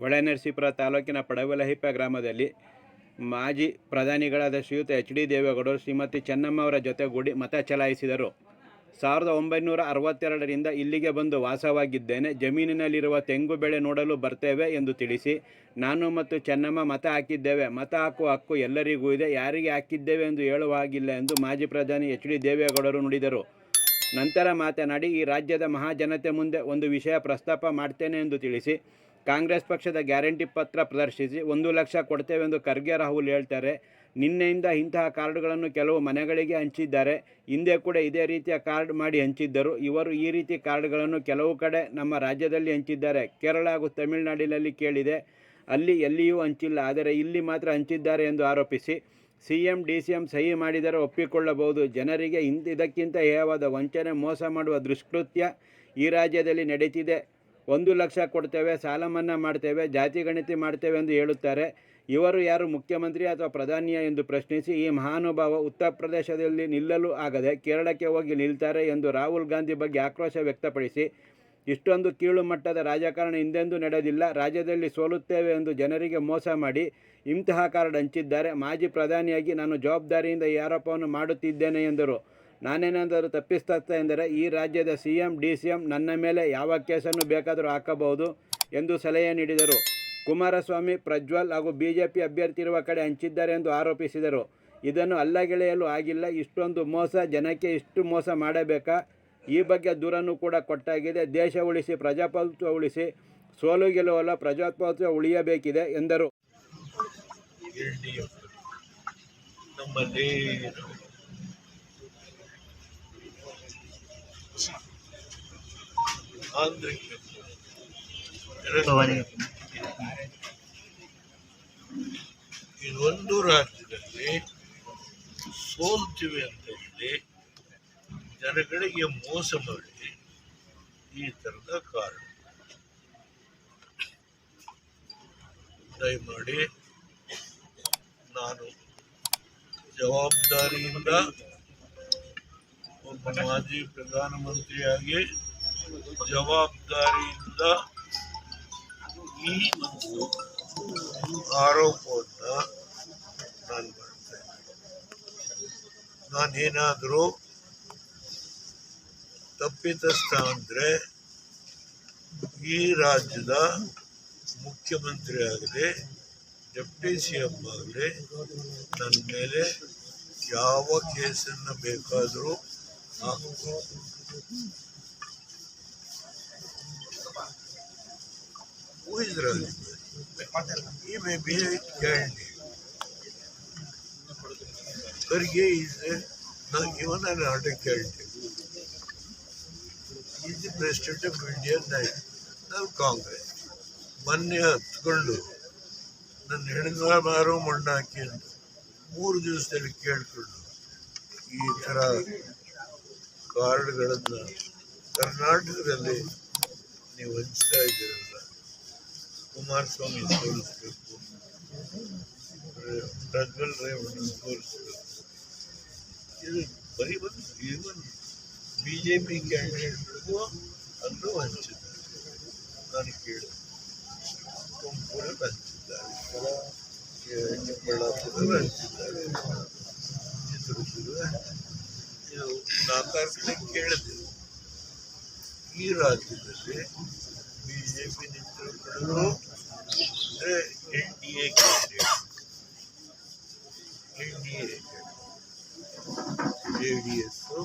ಹೊಳೆನರಸೀಪುರ ತಾಲೂಕಿನ ಪಡವಲಹಿಪ್ಪ ಗ್ರಾಮದಲ್ಲಿ ಮಾಜಿ ಪ್ರಧಾನಿಗಳಾದ ಶ್ರೀಯುತ ಎಚ್ ಡಿ ದೇವೇಗೌಡರು ಶ್ರೀಮತಿ ಚೆನ್ನಮ್ಮ ಅವರ ಜೊತೆಗೂಡಿ ಮತ ಚಲಾಯಿಸಿದರು. ಸಾವಿರದ ಒಂಬೈನೂರ ಅರವತ್ತೆರಡರಿಂದ ಇಲ್ಲಿಗೆ ಬಂದು ವಾಸವಾಗಿದ್ದೇನೆ. ಜಮೀನಿನಲ್ಲಿರುವ ತೆಂಗು ಬೆಳೆ ನೋಡಲು ಬರ್ತೇವೆ ಎಂದು ತಿಳಿಸಿ, ನಾನು ಮತ್ತು ಚೆನ್ನಮ್ಮ ಮತ ಹಾಕಿದ್ದೇವೆ. ಮತ ಹಾಕುವ ಹಕ್ಕು ಎಲ್ಲರಿಗೂ ಇದೆ. ಯಾರಿಗೆ ಹಾಕಿದ್ದೇವೆ ಎಂದು ಹೇಳುವ ಹಾಗಿಲ್ಲ ಎಂದು ಮಾಜಿ ಪ್ರಧಾನಿ ಎಚ್ ಡಿ ದೇವೇಗೌಡರು ನುಡಿದರು. ನಂತರ ಮಾತನಾಡಿ, ಈ ರಾಜ್ಯದ ಮಹಾಜನತೆ ಮುಂದೆ ಒಂದು ವಿಷಯ ಪ್ರಸ್ತಾಪ ಮಾಡ್ತೇನೆ ಎಂದು ತಿಳಿಸಿ ಕಾಂಗ್ರೆಸ್ ಪಕ್ಷದ ಗ್ಯಾರಂಟಿ ಪತ್ರ ಪ್ರದರ್ಶಿಸಿ ಒಂದು ಲಕ್ಷ ಕೊಡ್ತೇವೆಂದು ಖರ್ಗೆ ರಾಹುಲ್ ಹೇಳ್ತಾರೆ. ನಿನ್ನೆಯಿಂದ ಇಂತಹ ಕಾರ್ಡ್ಗಳನ್ನು ಕೆಲವು ಮನೆಗಳಿಗೆ ಹಂಚಿದ್ದಾರೆ. ಹಿಂದೆ ಕೂಡ ಇದೇ ರೀತಿಯ ಕಾರ್ಡ್ ಮಾಡಿ ಹಂಚಿದ್ದರು. ಇವರು ಈ ರೀತಿ ಕಾರ್ಡ್ಗಳನ್ನು ಕೆಲವು ಕಡೆ ನಮ್ಮ ರಾಜ್ಯದಲ್ಲಿ ಹಂಚಿದ್ದಾರೆ. ಕೇರಳ ಹಾಗೂ ತಮಿಳುನಾಡಿನಲ್ಲಿ ಕೇಳಿದೆ. ಅಲ್ಲಿ ಎಲ್ಲಿಯೂ ಹಂಚಿಲ್ಲ. ಆದರೆ ಇಲ್ಲಿ ಮಾತ್ರ ಹಂಚಿದ್ದಾರೆ ಎಂದು ಆರೋಪಿಸಿ C M D C M ಸಹಿ ಮಾಡಿದರೆ ಒಪ್ಪಿಕೊಳ್ಳಬಹುದು. ಜನರಿಗೆ ಇಂತ ಇದಕ್ಕಿಂತ ಹೇಯವಾದ ವಂಚನೆ, ಮೋಸ ಮಾಡುವ ದುಷ್ಕೃತ್ಯ ಈ ರಾಜ್ಯದಲ್ಲಿ ನಡೀತಿದೆ. ಒಂದು ಲಕ್ಷ ಕೊಡ್ತೇವೆ ಸಾಲ ಮನ್ನಾ ಮಾಡ್ತೇವೆ, ಜಾತಿ ಗಣತಿ ಮಾಡ್ತೇವೆ ಎಂದು ಹೇಳುತ್ತಾರೆ. ಇವರು ಯಾರು ಮುಖ್ಯಮಂತ್ರಿ ಅಥವಾ ಪ್ರಧಾನಿಯ ಎಂದು ಪ್ರಶ್ನಿಸಿ ಈ ಮಹಾನುಭಾವ ಉತ್ತರ ಪ್ರದೇಶದಲ್ಲಿ ನಿಲ್ಲಲು ಆಗದೆ ಕೇರಳಕ್ಕೆ ಹೋಗಿ ನಿಲ್ತಾರೆ ಎಂದು ರಾಹುಲ್ ಗಾಂಧಿ ಬಗ್ಗೆ ಆಕ್ರೋಶ ವ್ಯಕ್ತಪಡಿಸಿ, ಇಷ್ಟೊಂದು ಕೀಳು ಮಟ್ಟದ ರಾಜಕಾರಣ ಹಿಂದೆಂದೂ ನಡೆದಿಲ್ಲ, ರಾಜ್ಯದಲ್ಲಿ ಸೋಲುತ್ತೇವೆ ಎಂದು ಜನರಿಗೆ ಮೋಸ ಮಾಡಿ ಇಂತಹ ಕಾರ್ಡ್ ಹಂಚಿದ್ದಾರೆ. ಮಾಜಿ ಪ್ರಧಾನಿಯಾಗಿ ನಾನು ಜವಾಬ್ದಾರಿಯಿಂದ ಈ ಆರೋಪವನ್ನು ಮಾಡುತ್ತಿದ್ದೇನೆ ಎಂದರು. ನಾನೇನಾದರೂ ತಪ್ಪಿಸ್ತಾ ಎಂದರೆ ಈ ರಾಜ್ಯದ C M D C M ನನ್ನ ಮೇಲೆ ಯಾವ ಕೇಸನ್ನು ಬೇಕಾದರೂ ಹಾಕಬಹುದು ಎಂದು ಸಲಹೆ ನೀಡಿದರು. ಕುಮಾರಸ್ವಾಮಿ, ಪ್ರಜ್ವಲ್ ಹಾಗೂ ಬಿಜೆಪಿ ಅಭ್ಯರ್ಥಿ ಇರುವ ಕಡೆ ಹಂಚಿದ್ದಾರೆ ಎಂದು ಆರೋಪಿಸಿದರು. ಇದನ್ನು ಅಲ್ಲಗೆಳೆಯಲು ಆಗಿಲ್ಲ. ಇಷ್ಟೊಂದು ಮೋಸ, ಜನಕ್ಕೆ ಇಷ್ಟು ಮೋಸ ಮಾಡಬೇಕಾ? ಈ ಬಗ್ಗೆ ದೂರನ್ನು ಕೂಡ ಕೊಟ್ಟಾಗಿದೆ. ದೇಶ ಉಳಿಸಿ, ಪ್ರಜಾಪ್ರಭುತ್ವ ಉಳಿಸಿ, ಸೋಲು ಗೆಲುವಲ್ಲ ಪ್ರಜಾಪ್ರಭುತ್ವ ಉಳಿಯಬೇಕಿದೆ ಎಂದರು. ಆಂಧ್ರಕ್ಕೆ ಇದೊಂದು ರಾಜ್ಯದಲ್ಲಿ ಸೋಲ್ತೀವಿ ಅಂತ ಹೇಳಿ ಜನಗಳಿಗೆ ಮೋಸ ಮಾಡಿ ಈ ಥರದ ಕಾರಣ. ದಯಮಾಡಿ ನಾನು ಜವಾಬ್ದಾರಿಯಿಂದ ಒಬ್ಬ ಮಾಜಿ ಪ್ರಧಾನಮಂತ್ರಿಯಾಗಿ ಜವಾಬ್ದಾರಿಯಿಂದ ಈ ಒಂದು ಆರೋಪವನ್ನು ನಾನು ಮಾಡ್ತೇನೆ. ನಾನೇನಾದರೂ ತಪ್ಪಿತಸ್ಥ ಅಂದರೆ ಈ ರಾಜ್ಯದ ಮುಖ್ಯಮಂತ್ರಿ ಆಗಲಿ, ಡೆಪ್ಟಿ ಸಿ ಎಂ ಆಗಲಿ, ನನ್ನ ಮೇಲೆ ಯಾವ ಕೇಸನ್ನು ಬೇಕಾದರೂ ಹಾಕಬಹುದು ಊಹಿಸಿದ್ರಲ್ಲಿ ಈ ಬೇಬಿ ಗ್ಯಾರಂಟಿ. ಅವರಿಗೆ ನಾ ಇವನ್ ಆರ್ಟಿಕ್ ಗ್ಯಾರಂಟಿ ಇದು ಪ್ರೆಸಿಡೆಂಟ್ ಆಫ್ ಇಂಡಿಯನ್ ನೈಟ್ ಕಾಂಗ್ರೆಸ್ ಮೊನ್ನೆ ಹತ್ಕೊಂಡು ನನ್ನ ಹೆಣಗಾರು ಮಣ್ಣಾಕಿ ಅಂತ ಮೂರು ದಿವಸದಲ್ಲಿ ಕೇಳಿಕೊಂಡು ಈ ಥರ ಕಾರ್ಡ್ಗಳನ್ನು ಕರ್ನಾಟಕದಲ್ಲಿ ನೀವು ಹಂಚ್ತಾ ಇದ್ದೀರಲ್ಲ ಕುಮಾರಸ್ವಾಮಿ ಸೋಲಿಸ್ಬೇಕು ಪ್ರಜ್ವಲ್ ರೇವಣ್ಣ ಸೋಲಿಸ್ಬೇಕು ಇದು ಬರೀ ಒಂದು ಈವನ್ ಬಿ ಜೆ ಪಿ ಕ್ಯಾಂಡಿಡೇಟ್ಗಳಿಗೂ ಅಲ್ಲೂ ಹಂಚಿದ್ದಾರೆ ನಾನು ಕೇಳಿದೆ ತುಮಕೂರಲ್ಲಿ ಹಂಚಿದ್ದಾರೆ ಚಿಕ್ಕಬಳ್ಳಾಪುರದಲ್ಲಿ ಹಂಚಿದ್ದಾರೆ ಚಿತ್ರದುರ್ಗ ಇದು ನಾಲ್ಕಾರು ಕಡೆ ಕೇಳಿದೆ ಈ ರಾಜ್ಯದಲ್ಲಿ ಬಿ ಜೆ ಪಿ ನಿಂತಿರೋ ಅಂದರೆ N D A candidate N D A J D S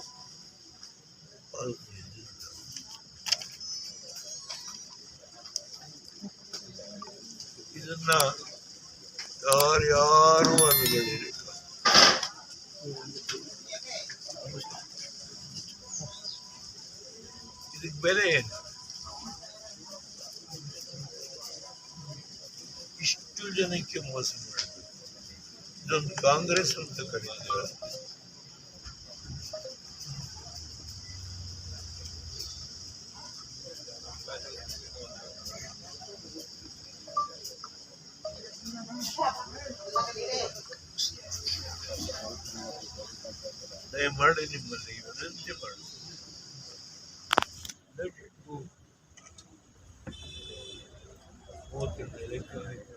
ಇದನ್ನ ಯಾರ್ಯಾರು ಅನುಗಳಿರಿ ಇದಕ್ಕೆ ಬೆಲೆ ಏನು ಇಷ್ಟು ಜನಕ್ಕೆ ಮೋಸ ಮಾಡಿದ್ರು ಇದೊಂದು ಕಾಂಗ್ರೆಸ್ ಅಂತ ಕರೀತಾರೆ ದಯಮಾಡಿ ನಿಮ್ಮಲ್ಲಿ ವಿನಂತಿ ಮಾಡಿ Let it go. ಹೋದ ಇದನ್ನ electronic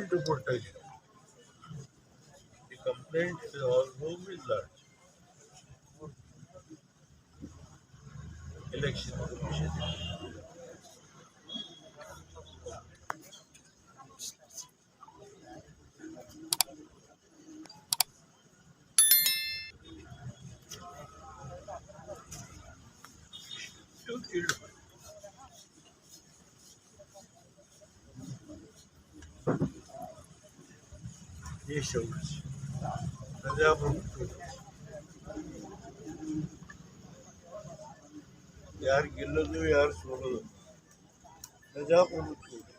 and protection. The complaint is all home is large. Election Commission. ದೇಶ ಉಳಿಸಿ ಪ್ರಜಾಪ್ರಭುತ್ವ ಯಾರು ಗೆಲ್ಲೋದು ಯಾರು ಸೋಲೋದು ಪ್ರಜಾಪ್ರಭುತ್ವ ಉಳಿಸಿ.